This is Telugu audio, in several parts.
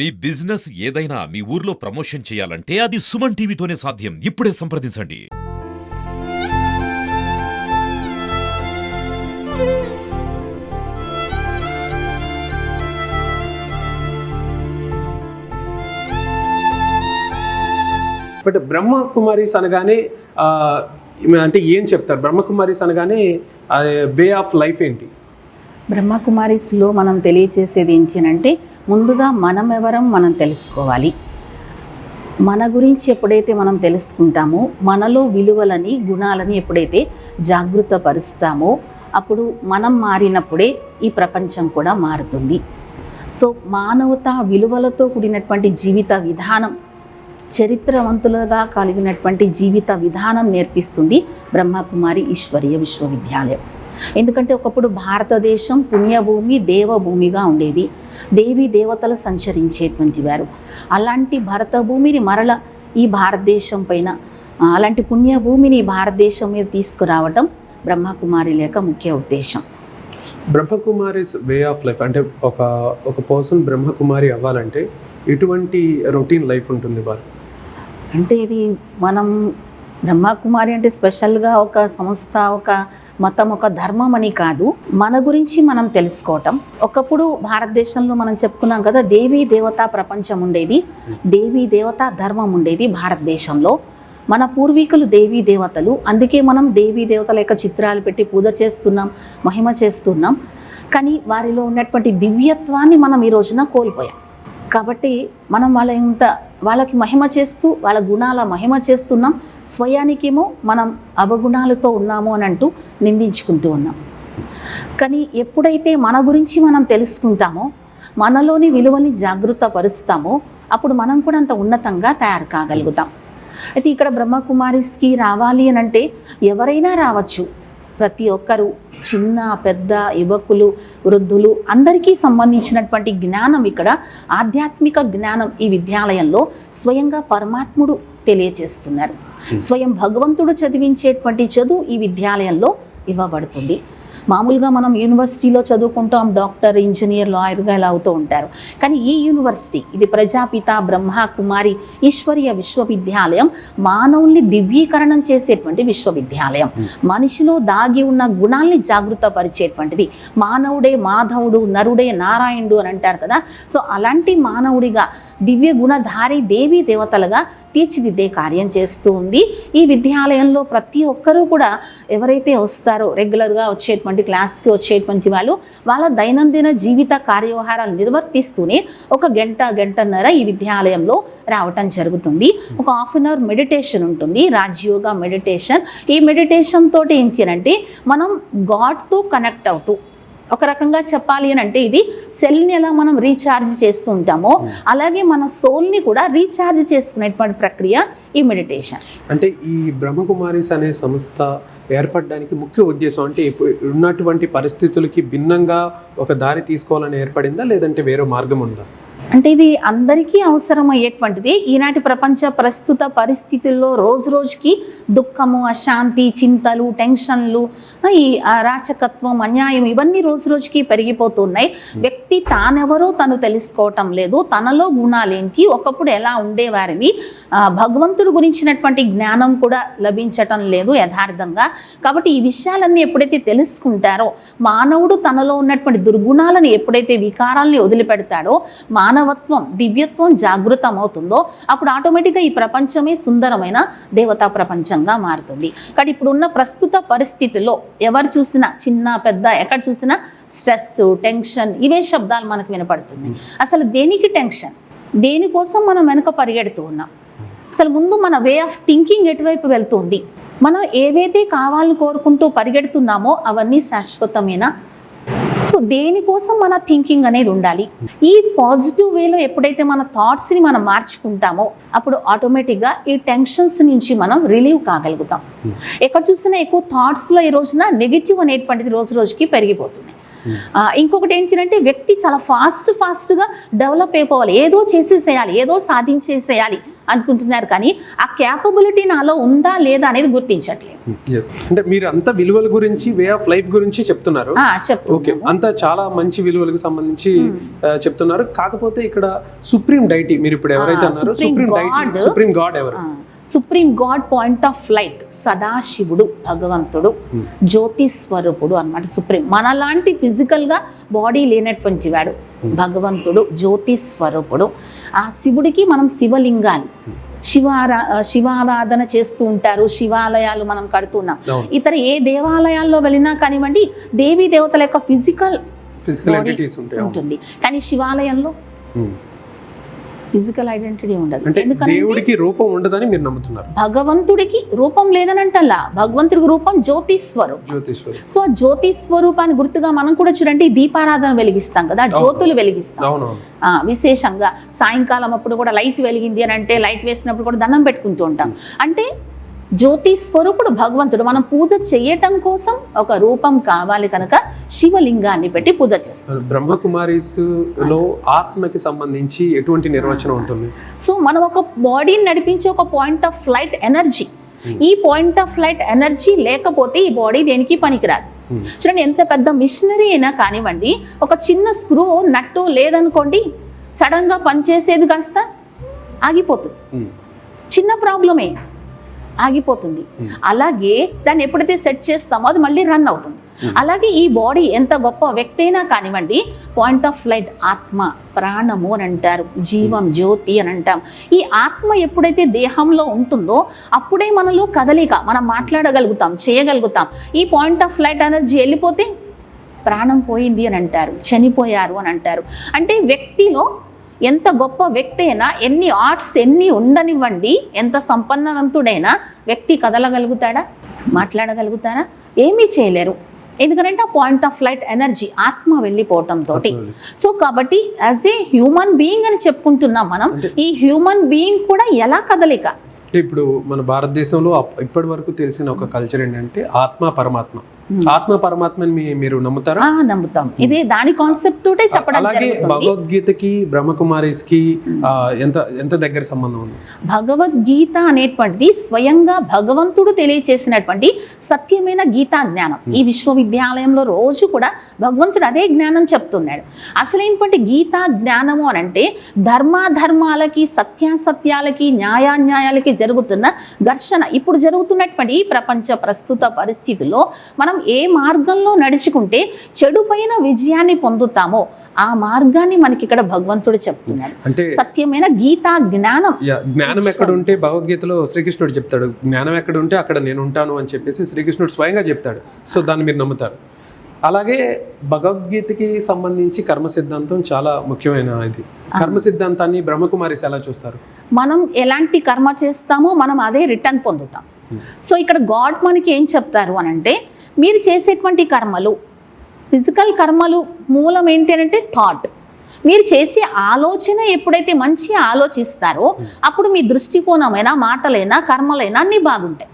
మీ బిజినెస్ ఏదైనా మీ ఊర్లో ప్రమోషన్ చేయాలంటే అది సుమన్ టీవీతోనే సాధ్యం. ఇప్పుడే సంప్రదించండి. బట్ బ్రహ్మకుమారీస్ అనగానే అంటే ఏం చెప్తారు? బ్రహ్మకుమారీస్ అనగానే వే ఆఫ్ లైఫ్ ఏంటి? బ్రహ్మకుమారిస్లో మనం తెలియచేసేది ఏంటంటే ముందుగా మనం ఎవరం మనం తెలుసుకోవాలి. మన గురించి ఎప్పుడైతే మనం తెలుసుకుంటామో మనలో విలువలని గుణాలని ఎప్పుడైతే జాగృత పరుస్తామో అప్పుడు మనం మారినప్పుడే ఈ ప్రపంచం కూడా మారుతుంది. సో మానవత విలువలతో కూడినటువంటి జీవిత విధానం చరిత్రవంతులుగా కలిగినటువంటి జీవిత విధానం నేర్పిస్తుంది బ్రహ్మకుమారి ఈశ్వరీయ విశ్వవిద్యాలయం. ఎందుకంటే ఒకప్పుడు భారతదేశం పుణ్యభూమి దేవభూమిగా ఉండేది. దేవి దేవతలు సంచరించేటువంటి వారు. అలాంటి భరత భూమిని మరల ఈ భారతదేశం పైన అలాంటి పుణ్యభూమిని భారతదేశం మీద తీసుకురావటం బ్రహ్మకుమారి లేక ముఖ్య ఉద్దేశం. బ్రహ్మకుమారీస్ వే ఆఫ్ లైఫ్ అంటే ఒక ఒక పర్సన్ బ్రహ్మకుమారి అవ్వాలంటే ఎటువంటి రొటీన్ లైఫ్ ఉంటుంది వారు? అంటే ఇది మనం బ్రహ్మకుమారి అంటే స్పెషల్గా ఒక సంస్థ ఒక మతం ఒక ధర్మం అని కాదు. మన గురించి మనం తెలుసుకోవటం. ఒకప్పుడు భారతదేశంలో మనం చెప్పుకున్నాం కదా దేవీ దేవతా ప్రపంచం ఉండేది. దేవీ దేవతా ధర్మం ఉండేది భారతదేశంలో. మన పూర్వీకులు దేవీ దేవతలు. అందుకే మనం దేవీ దేవతల యొక్క చిత్రాలు పెట్టి పూజ చేస్తున్నాం మహిమ చేస్తున్నాం. కానీ వారిలో ఉన్నటువంటి దివ్యత్వాన్ని మనం ఈ రోజున కోల్పోయాం. కాబట్టి మనం వాళ్ళ ఇంత వాళ్ళకి మహిమ చేస్తూ వాళ్ళ గుణాల మహిమ చేస్తున్నాం. స్వయానికేమో మనం అవగుణాలతో ఉన్నాము అని అంటూ నిందించుకుంటూ ఉన్నాం. కానీ ఎప్పుడైతే మన గురించి మనం తెలుసుకుంటామో మనలోని విలువని జాగృత పరుస్తామో అప్పుడు మనం కూడా అంత ఉన్నతంగా తయారు కాగలుగుతాం. అయితే ఇక్కడ బ్రహ్మకుమారిస్కి రావాలి అని అంటే ఎవరైనా రావచ్చు. ప్రతి ఒక్కరు చిన్న పెద్ద యువకులు వృద్ధులు అందరికీ సంబంధించినటువంటి జ్ఞానం ఇక్కడ. ఆధ్యాత్మిక జ్ఞానం ఈ విద్యాలయంలో స్వయంగా పరమాత్ముడు తెలియచేస్తున్నారు. స్వయం భగవంతుడు చదివించేటువంటి చదువు ఈ విద్యాలయంలో ఇవ్వబడుతుంది. మామూలుగా మనం యూనివర్సిటీలో చదువుకుంటాం డాక్టర్ ఇంజనీర్ లాయర్గా ఇలా అవుతూ ఉంటారు. కానీ ఈ యూనివర్సిటీ ఇది ప్రజాపిత బ్రహ్మ కుమారి ఈశ్వరీయ విశ్వవిద్యాలయం మానవుల్ని దివ్యీకరణం చేసేటువంటి విశ్వవిద్యాలయం. మనిషిలో దాగి ఉన్న గుణాల్ని జాగృత పరిచేటువంటిది మానవుడే మాధవుడు నరుడే నారాయణుడు అని అంటారు కదా. సో అలాంటి మానవుడిగా దివ్య గుణధారి దేవీ దేవతలుగా తీర్చిదిద్దే కార్యం చేస్తూ ఉంది. ఈ విద్యాలయంలో ప్రతి ఒక్కరూ కూడా ఎవరైతే వస్తారో రెగ్యులర్గా వచ్చేటువంటి క్లాస్కి వచ్చేటువంటి వాళ్ళు వాళ్ళ దైనందిన జీవిత కార్యవహారాలు నిర్వర్తిస్తూనే ఒక గంట గంటన్నర ఈ విద్యాలయంలో రావటం జరుగుతుంది. ఒక హాఫ్ అన్ అవర్ మెడిటేషన్ ఉంటుంది రాజయోగా మెడిటేషన్. ఈ మెడిటేషన్ తోటి ఏంటంటే మనం గాడ్తో కనెక్ట్ అవుతూ ఒక రకంగా చెప్పాలి అని అంటే ఇది సెల్ని ఎలా మనం రీఛార్జ్ చేస్తూ ఉంటామో అలాగే మన సోల్ని కూడా రీఛార్జ్ చేసుకునేటువంటి ప్రక్రియ ఈ మెడిటేషన్ అంటే ఈ బ్రహ్మకుమారీస్ అనే సంస్థ ఏర్పడడానికి ముఖ్య ఉద్దేశం అంటే ఇప్పుడు ఉన్నటువంటి పరిస్థితులకి భిన్నంగా ఒక దారి తీసుకోవాలని ఏర్పడిందా లేదంటే వేరే మార్గం ఉందా? అంటే ఇది అందరికీ అవసరం అయ్యేటువంటిది ఈనాటి ప్రపంచ ప్రస్తుత పరిస్థితుల్లో రోజు రోజుకి దుఃఖము అశాంతి చింతలు టెన్షన్లు ఈ అరాచకత్వం అన్యాయం ఇవన్నీ రోజు రోజుకి పెరిగిపోతున్నాయి. వ్యక్తి తానెవరో తను తెలుసుకోవటం లేదు. తనలో గుణాలేంటి? ఒకప్పుడు ఎలా ఉండేవారివి? భగవంతుడు గురించినటువంటి జ్ఞానం కూడా లభించటం లేదు యథార్థంగా. కాబట్టి ఈ విషయాలన్నీ ఎప్పుడైతే తెలుసుకుంటారో మానవుడు తనలో ఉన్నటువంటి దుర్గుణాలను ఎప్పుడైతే వికారాల్ని వదిలిపెడతాడో మానవత్వం దివ్యత్వం జాగృతం అవుతుందో అప్పుడు ఆటోమేటిక్గా ఈ ప్రపంచమే సుందరమైన దేవతా ప్రపంచంగా మారుతుంది. కానీ ఇప్పుడున్న ప్రస్తుత పరిస్థితుల్లో ఎవరు చూసినా చిన్న పెద్ద ఎక్కడ చూసినా స్ట్రెస్ టెన్షన్ ఇవే శబ్దాలు మనకు వినపడుతున్నాయి. అసలు దేనికి టెన్షన్? దేనికోసం మనం వెనుక పరిగెడుతూ ఉన్నాం? అసలు ముందు మన వే ఆఫ్ థింకింగ్ ఎటువైపు వెళ్తుంది? మనం ఏవైతే కావాలని కోరుకుంటూ పరిగెడుతున్నామో అవన్నీ శాశ్వతమైన సో దేనికోసం మన థింకింగ్ అనేది ఉండాలి? ఈ పాజిటివ్ వేలో ఎప్పుడైతే మన థాట్స్ని మనం మార్చుకుంటామో అప్పుడు ఆటోమేటిక్గా ఈ టెన్షన్స్ నుంచి మనం రిలీవ్ కాగలుగుతాం. ఎక్కడ చూసినా ఎక్కువ థాట్స్లో ఈ రోజున నెగిటివ్ అనేటువంటిది రోజు రోజుకి పెరిగిపోతుంది. ఆ, ఇంకొకటి ఏంటంటే వ్యక్తి చాలా ఫాస్ట్ ఫాస్ట్గా డెవలప్ అయిపోవాలి. ఏదో చేసేసేయాలి ఏదో సాధించేసేయాలి. అనుకుంటున్నారు. కానీ ఆ క్యాపబిలిటీ నాలో ఉందా లేదా అనేది గుర్తించట్లేదు. ఎస్ అంటే మీరు అంత విలువల గురించి వే ఆఫ్ లైఫ్ గురించి చెప్తున్నారు. ఓకే అంతా చాలా మంచి విలువలకు సంబంధించి Hmm. చెప్తున్నారు. కాకపోతే ఇక్కడ సుప్రీం డైటీ మీరు ఇప్పుడు ఎవరైతే అన్నారో సుప్రీం డైటీ. సుప్రీం గాడ్ ఎవరు? Supreme god point of light సదాశివుడు భగవంతుడు Hmm. జ్యోతి స్వరూపుడు అనమాట సుప్రీం మనలాంటి ఫిజికల్గా బాడీ లేనటువంటి వాడు Hmm. భగవంతుడు జ్యోతి స్వరూపుడు ఆ శివుడికి మనం శివలింగాలు శివారా శివారాధన చేస్తూ ఉంటారు శివాలయాలు మనం కడుతున్నాం ఇతర ఏ దేవాలయాల్లో వెళ్ళినా కానివ్వండి దేవీ దేవతల యొక్క ఫిజికల్. ఉంటుంది కానీ శివాలయంలో Hmm. ఫిజికల్ ఐడెంటిటీ ఉండదు. దేవుడికి రూపం ఉండదని మీరు నమ్ముతున్నారు. భగవంతుడికి రూపం లేదని అంటల్లా భగవంతుడికి రూపం జ్యోతి స్వరూపం సో ఆ జ్యోతి స్వరూపాన్ని గుర్తుగా మనం కూడా చూడండి దీపారాధన వెలిగిస్తాం కదా జ్యోతులు వెలిగిస్తాం. విశేషంగా సాయంకాలం అప్పుడు కూడా లైట్ వెలిగింది అని అంటే లైట్ వేసినప్పుడు కూడా దండం పెట్టుకుంటూ ఉంటాం. అంటే జ్యోతి స్వరూపుడు భగవంతుడు. మనం పూజ చేయటం కోసం ఒక రూపం కావాలి కనుక శివలింగాన్ని పెట్టి పూజ చేస్తాం. బ్రహ్మకుమారీస్లో ఆత్మకి సంబంధించి ఎటువంటి నిర్వచనం ఉంటుంది? సో మనం ఒక బాడీని నడిపించే ఒక పాయింట్ ఆఫ్ ఫ్లైట్ ఎనర్జీ. ఈ పాయింట్ ఆఫ్ ఫ్లైట్ ఎనర్జీ లేకపోతే ఈ బాడీ దేనికి పనికిరాదు. Hmm. చూడండి ఎంత పెద్ద మిషనరీ అయినా కానివ్వండి ఒక చిన్న స్క్రూ నట్టు లేదనుకోండి సడన్గా పనిచేసేది కాస్త ఆగిపోతుంది. Hmm. చిన్న ప్రాబ్లమే ఆగిపోతుంది. Hmm. అలాగే దాన్ని ఎప్పుడైతే సెట్ చేస్తామో అది మళ్ళీ రన్ అవుతుంది. Hmm. అలాగే ఈ బాడీ ఎంత గొప్ప వ్యక్తి అయినా కానివ్వండి పాయింట్ ఆఫ్ లైట్ ఆత్మ ప్రాణము అని అంటారు జీవం జ్యోతి అని అంటాం. ఈ ఆత్మ ఎప్పుడైతే దేహంలో ఉంటుందో అప్పుడే మనలో కదలిక మనం మాట్లాడగలుగుతాం చేయగలుగుతాం. ఈ పాయింట్ ఆఫ్ లైట్ ఎనర్జీ వెళ్ళిపోతే ప్రాణం పోయింది అని అంటారు చనిపోయారు అని అంటారు. అంటే వ్యక్తిలో ఎంత గొప్ప వ్యక్తి అయినా ఎన్ని ఆర్ట్స్ ఎన్ని ఉండనివ్వండి ఎంత సంపన్నవంతుడైనా వ్యక్తి కదలగలుగుతాడా? మాట్లాడగలుగుతారా ఏమీ చేయలేరు. ఎందుకంటే ఆ పాయింట్ ఆఫ్ లైట్ ఎనర్జీ ఆత్మ వెళ్ళిపోవటంతో సో కాబట్టి యాజ్ ఏ హ్యూమన్ బీయింగ్ అని చెప్పుకుంటున్నాం మనం ఈ హ్యూమన్ బీయింగ్ కూడా ఎలా కదలిక? ఇప్పుడు మన భారతదేశంలో ఇప్పటి వరకు తెలిసిన ఒక కల్చర్ ఏంటంటే ఆత్మ పరమాత్మ. ఆత్మ పరమాత్మని మీరు నమ్ముతారా? నమ్ముతాం. ఇది దాని కాన్సెప్ట్ తోటే చెప్పడం అలాగే భగవద్గీతకి బ్రహ్మకుమారీస్కి ఆ, ఎంత ఎంత దగ్గర సంబంధం ఉంది? భగవద్గీత అనేటువంటిది స్వయంగా భగవంతుడు తెలియచేసినటువంటి సత్యమైన గీతా జ్ఞానం. ఈ విశ్వవిద్యాలయంలో రోజు కూడా భగవంతుడు అదే జ్ఞానం చెప్తున్నాడు. అసలైనటువంటి గీతా జ్ఞానము అని అంటే ధర్మాధర్మాలకి సత్యాసత్యాలకి న్యాయాన్యాయాలకి జరుగుతున్న ఘర్షణ. ఇప్పుడు జరుగుతున్నటువంటి ప్రపంచ ప్రస్తుత పరిస్థితుల్లో మనం ఏ మార్గంలో నడుచుకుంటే చెడు పైన విజయాన్ని పొందుతామో ఆ మార్గాన్ని మనకి ఇక్కడ భగవంతుడు చెప్తున్నాడు. అంటే సత్యమైన గీతా జ్ఞానం. జ్ఞానం ఎక్కడ ఉంటే భగవద్గీతలో శ్రీకృష్ణుడు చెప్తాడు. జ్ఞానం ఎక్కడ ఉంటే అక్కడ నేను ఉంటాను అని చెప్పేసి శ్రీకృష్ణుడు స్వయంగా చెప్తాడు. సో దాన్ని మీరు నమ్ముతారు. అలాగే భగవద్గీతకి సంబంధించి కర్మ సిద్ధాంతం చాలా ముఖ్యమైన ఇది. కర్మ సిద్ధాంతాన్ని బ్రహ్మకుమారిస్ ఎలా చూస్తారు? మనం ఎలాంటి కర్మ చేస్తామో మనం అదే రిటర్న్ పొందుతాం. సో ఇక్కడ గాడ్ మనకి ఏం చెప్తారు అని అంటే మీరు చేసేటువంటి కర్మలు ఫిజికల్ కర్మలు మూలం ఏంటి అంటే థాట్ మీరు చేసే ఆలోచన ఎప్పుడైతే మంచి ఆలోచిస్తారో Hmm. అప్పుడు మీ దృష్టికోణమైనా మాటలైనా కర్మలైనా అన్నీ బాగుంటాయి.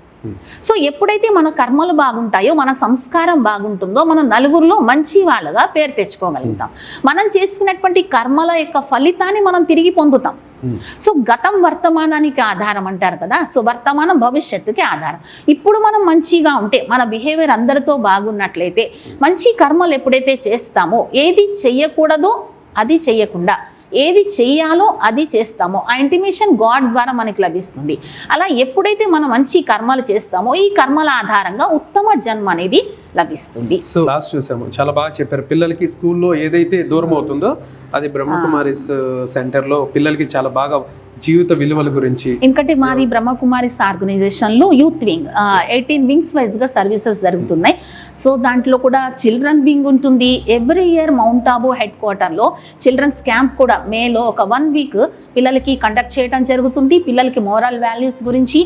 సో ఎప్పుడైతే మన కర్మలు బాగుంటాయో మన సంస్కారం బాగుంటుందో మనం నలుగురిలో మంచి వాళ్ళగా పేరు తెచ్చుకోగలుగుతాం. మనం చేసినటువంటి కర్మల యొక్క ఫలితాన్ని మనం తిరిగి పొందుతాం. Hmm. సో గతం వర్తమానానికి ఆధారం అంటారు కదా సో వర్తమానం భవిష్యత్తుకి ఆధారం. ఇప్పుడు మనం మంచిగా ఉంటే మన బిహేవియర్ అందరితో బాగున్నట్లయితే మంచి కర్మలు ఎప్పుడైతే చేస్తామో ఏది చెయ్యకూడదో అది చెయ్యకుండా ఏది చెయ్యాలో అది చేస్తామో. ఆ ఇంటిమేషన్ గాడ్ ద్వారా మనకి లభిస్తుంది. అలా ఎప్పుడైతే మనం మంచి కర్మలు చేస్తామో ఈ కర్మల ఆధారంగా ఉత్తమ జన్మ అనేది లభిస్తుంది. సో లాస్ట్ చూసాము. చాలా బాగా చెప్పారు. పిల్లలకి స్కూల్లో ఏదైతే దూరం అవుతుందో అది బ్రహ్మకుమారిస్ సెంటర్లో పిల్లలకి చాలా బాగా జీవిత విలువల గురించి. ఎందుకంటే మాది బ్రహ్మకుమారిస్ ఆర్గనైజేషన్లో యూత్ వింగ్ ఎయిటీన్ వింగ్స్ వైజ్గా సర్వీసెస్ జరుగుతున్నాయి. సో దాంట్లో కూడా చిల్డ్రన్ వింగ్ ఉంటుంది. Every year mount Abu head క్వార్టర్లో చిల్డ్రన్స్ క్యాంప్ కూడా మేలో ఒక వన్ వీక్ పిల్లలకి కండక్ట్ చేయడం జరుగుతుంది. పిల్లలకి మోరల్ వాల్యూస్ గురించి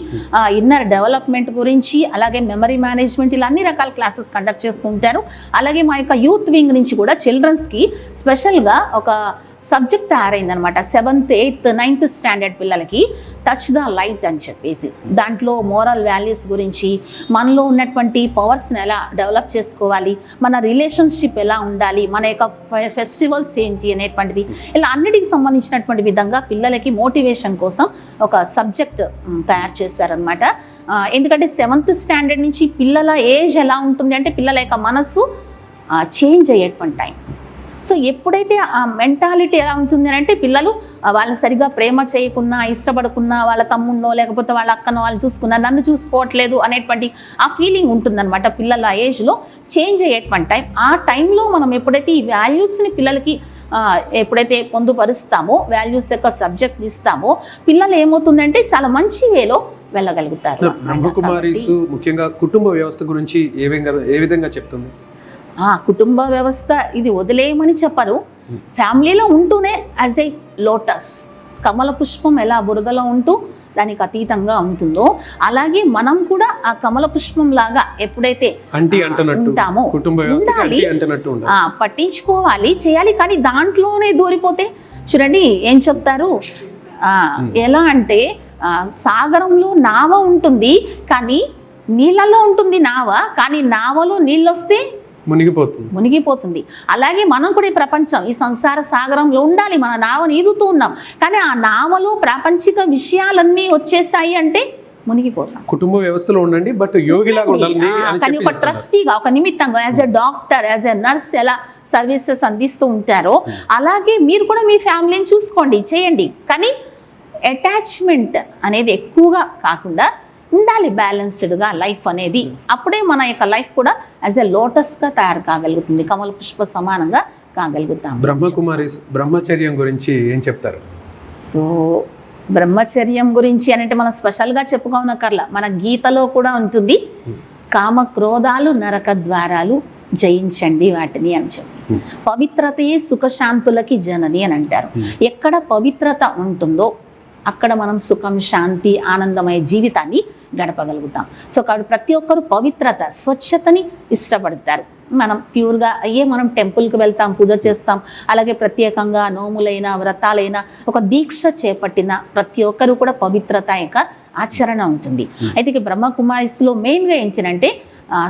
ఇన్నర్ డెవలప్మెంట్ గురించి అలాగే మెమరీ మేనేజ్మెంట్ ఇలా అన్ని రకాల క్లాసెస్ కండక్ట్ చేస్తుంటారు. అలాగే మా యొక్క యూత్ వింగ్ నుంచి కూడా చిల్డ్రన్స్కి స్పెషల్గా ఒక సబ్జెక్ట్ తయారైందనమాట సెవెంత్ ఎయిత్ నైన్త్ స్టాండర్డ్ పిల్లలకి టచ్ ద లైట్ అని చెప్పేసి. దాంట్లో మోరల్ వాల్యూస్ గురించి మనలో ఉన్నటువంటి పవర్స్ని ఎలా డెవలప్ చేసుకోవాలి మన రిలేషన్షిప్ ఎలా ఉండాలి మన యొక్క ఫెస్టివల్స్ ఏంటి అనేటువంటిది ఇలా అన్నిటికి సంబంధించినటువంటి విధంగా పిల్లలకి మోటివేషన్ కోసం ఒక సబ్జెక్ట్ తయారు చేశారనమాట ఎందుకంటే సెవెంత్ స్టాండర్డ్ నుంచి పిల్లల ఏజ్ ఎలా ఉంటుంది అంటే పిల్లల యొక్క మనస్సు చేంజ్ అయ్యేటువంటి టైం సో ఎప్పుడైతే ఆ మెంటాలిటీ ఎలా ఉంటుంది అని అంటే పిల్లలు వాళ్ళని సరిగా ప్రేమ చేయకున్నా ఇష్టపడకున్నా వాళ్ళ తమ్మున్నో లేకపోతే వాళ్ళ అక్కనో వాళ్ళు చూసుకున్నా నన్ను చూసుకోవట్లేదు అనేటువంటి ఆ ఫీలింగ్ ఉంటుందన్నమాట పిల్లల ఏజ్లో చేంజ్ అయ్యేటువంటి టైం ఆ టైంలో మనం ఎప్పుడైతే ఈ వాల్యూస్ని పిల్లలకి ఎప్పుడైతే పొందుపరుస్తామో వాల్యూస్ యొక్క సబ్జెక్ట్ ఇస్తామో పిల్లలు ఏమవుతుందంటే చాలా మంచి వేలో వెళ్ళగలుగుతారు. బ్రహ్మకుమారీస్ ముఖ్యంగా కుటుంబ వ్యవస్థ గురించి ఏ విధంగా ఏ విధంగా చెప్తుంది? కుటుంబ వ్యవస్థ ఇది వదిలేయమని చెప్పరు Hmm. ఫ్యామిలీలో ఉంటూనే యాజ్ ఏ లోటస్ కమల పుష్పం ఎలా బురదలో ఉంటూ దానికి అతీతంగా ఉంటుందో అలాగే మనం కూడా ఆ కమల పుష్పం లాగా ఎప్పుడైతే ఆ, ఉంటామో ఉండాలి. ఆ, పట్టించుకోవాలి చేయాలి కానీ దాంట్లోనే దూరిపోతే చూడండి ఏం చెప్తారు ఆ, Hmm. ఎలా అంటే ఆ, సాగరంలో నావ ఉంటుంది కానీ నీళ్ళలో ఉంటుంది నావ కానీ నావలో నీళ్ళు వస్తే మునిగిపోతుంది. మునిగిపోతుంది. అలాగే మనం కూడా ఈ ప్రపంచం ఈ సంసార సాగరంలో ఉండాలి. మన నావను ఈదుతూ ఉన్నాం. కానీ ఆ నావలో ప్రాపంచిక విషయాలన్నీ వచ్చేసాయి అంటే మునిగిపోతాం. కుటుంబ వ్యవస్థలో ఉండండి బట్ యోగిలాగా ఉండాలి కానీ ఒక. ట్రస్టీగా ఒక నిమిత్తంగా as a doctor as a nurse ఎలా సర్వీసెస్ అందిస్తూ ఉంటారో అలాగే మీరు కూడా మీ ఫ్యామిలీని చూసుకోండి చేయండి. కానీ అటాచ్మెంట్ అనేది ఎక్కువగా కాకుండా ఉండాలి బ్యాలెన్స్డ్గా లైఫ్ అనేది. అప్పుడే మన యొక్క లైఫ్ కూడా యాజ్ ఎ లోటస్గా తయారు కాగలుగుతుంది. కమల పుష్ప సమానంగా కాగలుగుతాం. బ్రహ్మకుమారీస్ బ్రహ్మచర్యం గురించి ఏం చెప్తారు? సో బ్రహ్మచర్యం గురించి అంటే మనం స్పెషల్గా చెప్పుకోనక్కర్లా. మన గీతలో కూడా ఉంటుంది. కామ క్రోధాలు నరక ద్వారాలు జయించండి వాటిని అని చెప్పి. పవిత్రతయే సుఖశాంతులకి జనని అని అంటారు. ఎక్కడ పవిత్రత ఉంటుందో అక్కడ మనం సుఖం శాంతి ఆనందమయ జీవితాన్ని గడపగలుగుతాం. సో కాబట్టి ప్రతి ఒక్కరు పవిత్రత స్వచ్ఛతని ఇష్టపడతారు. మనం ప్యూర్గా అయ్యే మనం టెంపుల్కి వెళ్తాం పూజ చేస్తాం. అలాగే ప్రత్యేకంగా నోములైన వ్రతాలైన ఒక దీక్ష చేపట్టిన ప్రతి ఒక్కరు కూడా పవిత్రత యొక్క ఆచరణ ఉంటుంది. Hmm. అయితే బ్రహ్మకుమారిస్లో మెయిన్గా ఏంటంటే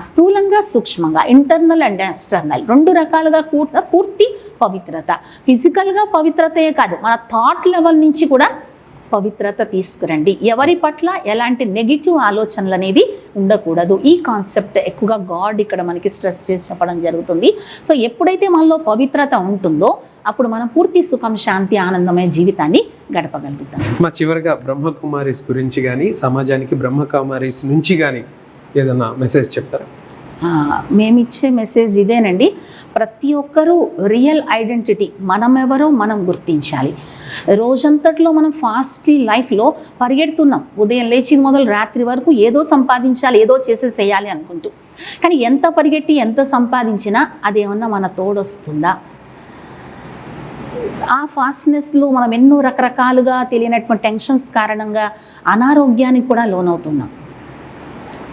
స్థూలంగా సూక్ష్మంగా ఇంటర్నల్ అండ్ ఎక్స్టర్నల్ రెండు రకాలుగా కూడా పూర్తి పవిత్రత. ఫిజికల్గా పవిత్రతే కాదు మన థాట్ లెవెల్ నుంచి కూడా పవిత్రత తీసుకురండి. ఎవరి పట్ల ఎలాంటి నెగిటివ్ ఆలోచనలు అనేది ఉండకూడదు. ఈ కాన్సెప్ట్ ఎక్కువగా గాడ్ ఇక్కడ మనకి స్ట్రెస్ చేసి చెప్పడం జరుగుతుంది. సో ఎప్పుడైతే మనలో పవిత్రత ఉంటుందో అప్పుడు మనం పూర్తి సుఖం శాంతి ఆనందమైన జీవితాన్ని గడపగలుగుతాం. మా చివరిగా బ్రహ్మకుమారీస్ గురించి కానీ సమాజానికి బ్రహ్మకుమారీస్ నుంచి కానీ ఏదన్నా మెసేజ్ చెప్తారా? మేమిచ్చే మెసేజ్ ఇదేనండి. ప్రతి ఒక్కరూ రియల్ ఐడెంటిటీ మనం ఎవరో మనం గుర్తించాలి. రోజంతట్లో మనం ఫాస్ట్లీ లైఫ్లో పరిగెడుతున్నాం. ఉదయం లేచి మొదలు రాత్రి వరకు ఏదో సంపాదించాలి ఏదో చేసేసేయాలి అనుకుంటూ. కానీ ఎంత పరిగెట్టి ఎంత సంపాదించినా అదేమన్నా మన తోడొస్తుందా? ఆ ఫాస్ట్నెస్లో మనం ఎన్నో రకరకాలుగా తెలియనటువంటి టెన్షన్స్ కారణంగా అనారోగ్యానికి కూడా లోనవుతున్నాం.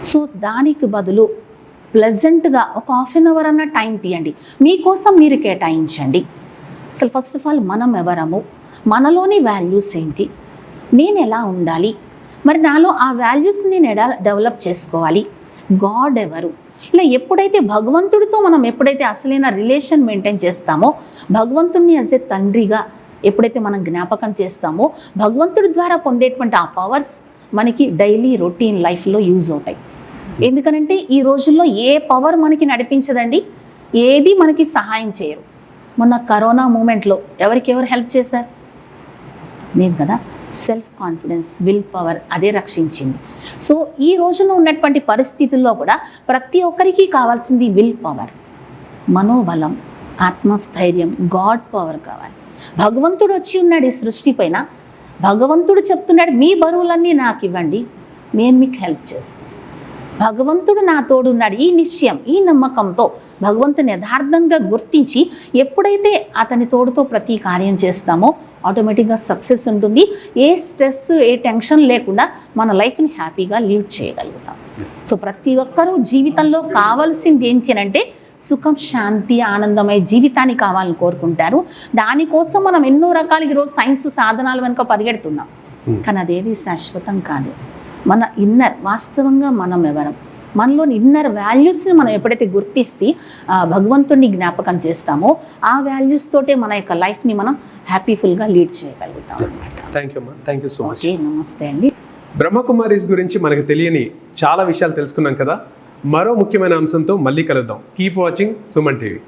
సో దానికి బదులు ప్లెజెంట్గా ఒక హాఫ్ అన్ అవర్ అన్న టైం తీయండి. మీకోసం మీరు కేటాయించండి. అసలు ఫస్ట్ ఆఫ్ ఆల్ మనం ఎవరము? మనలోని వాల్యూస్ ఏంటి? నేను ఎలా ఉండాలి? మరి నాలో ఆ వాల్యూస్ నేను ఎలా డెవలప్ చేసుకోవాలి? గాడ్ ఎవరు? ఇలా ఎప్పుడైతే భగవంతుడితో మనం ఎప్పుడైతే అసలైన రిలేషన్ మెయింటైన్ చేస్తామో భగవంతుడిని యాజ్ ఏ తండ్రిగా ఎప్పుడైతే మనం జ్ఞాపకం చేస్తామో భగవంతుడి ద్వారా పొందేటువంటి ఆ పవర్స్ మనకి డైలీ రొటీన్ లైఫ్లో యూజ్ అవుతాయి. ఎందుకనంటే ఈ రోజుల్లో ఏ పవర్ మనకి నడిపించదండి ఏది మనకి సహాయం చేయరు. మొన్న కరోనా మూమెంట్లో ఎవరికి ఎవరు హెల్ప్ చేశారు? నేను కదా? సెల్ఫ్ కాన్ఫిడెన్స్ విల్ పవర్ అదే రక్షించింది. సో ఈ రోజున ఉన్నటువంటి పరిస్థితుల్లో కూడా ప్రతి ఒక్కరికి కావాల్సింది విల్ పవర్ మనోబలం ఆత్మస్థైర్యం గాడ్ పవర్ కావాలి. భగవంతుడు వచ్చి ఉన్నాడు ఈ సృష్టి పైన. భగవంతుడు చెప్తున్నాడు మీ బరువులన్నీ నాకు ఇవ్వండి నేను మీకు హెల్ప్ చేస్తాను. భగవంతుడు నా తోడున్నాడు. ఈ నిశ్చయం ఈ నమ్మకంతో భగవంతుని యథార్థంగా గుర్తించి ఎప్పుడైతే అతని తోడుతో ప్రతి కార్యం చేస్తామో ఆటోమేటిక్గా సక్సెస్ ఉంటుంది. ఏ స్ట్రెస్ ఏ టెన్షన్ లేకుండా మన లైఫ్ని హ్యాపీగా లీడ్ చేయగలుగుతాం. సో ప్రతి ఒక్కరూ జీవితంలో కావాల్సింది ఏంటి అంటే సుఖం శాంతి ఆనందమయ జీవితాన్ని కావాలని కోరుకుంటారు. దానికోసం మనం ఎన్నో రకాల ఈరోజు సైన్స్ సాధనాల వెనుక పరిగెడుతున్నాం. కానీ అదేది శాశ్వతం కాదు. మన ఇన్నర్ వాస్తవంగా మనం ఎవరం? మనలోని ఇన్నర్ వాల్యూస్ని మనం ఎప్పుడైతే గుర్తిస్తే భగవంతుడిని జ్ఞాపకం చేస్తామో ఆ వాల్యూస్ తోటే మన యొక్క లైఫ్ని మనం హ్యాపీఫుల్గా లీడ్ చేయగలుగుతాం అనమాట thank you thank you so much నమస్తే అండి. బ్రహ్మకుమారీస్ గురించి మనకు తెలియని చాలా విషయాలు తెలుసుకున్నాం కదా. మరో ముఖ్యమైన అంశంతో మళ్ళీ కలుద్దాం. Keep watching Suman TV.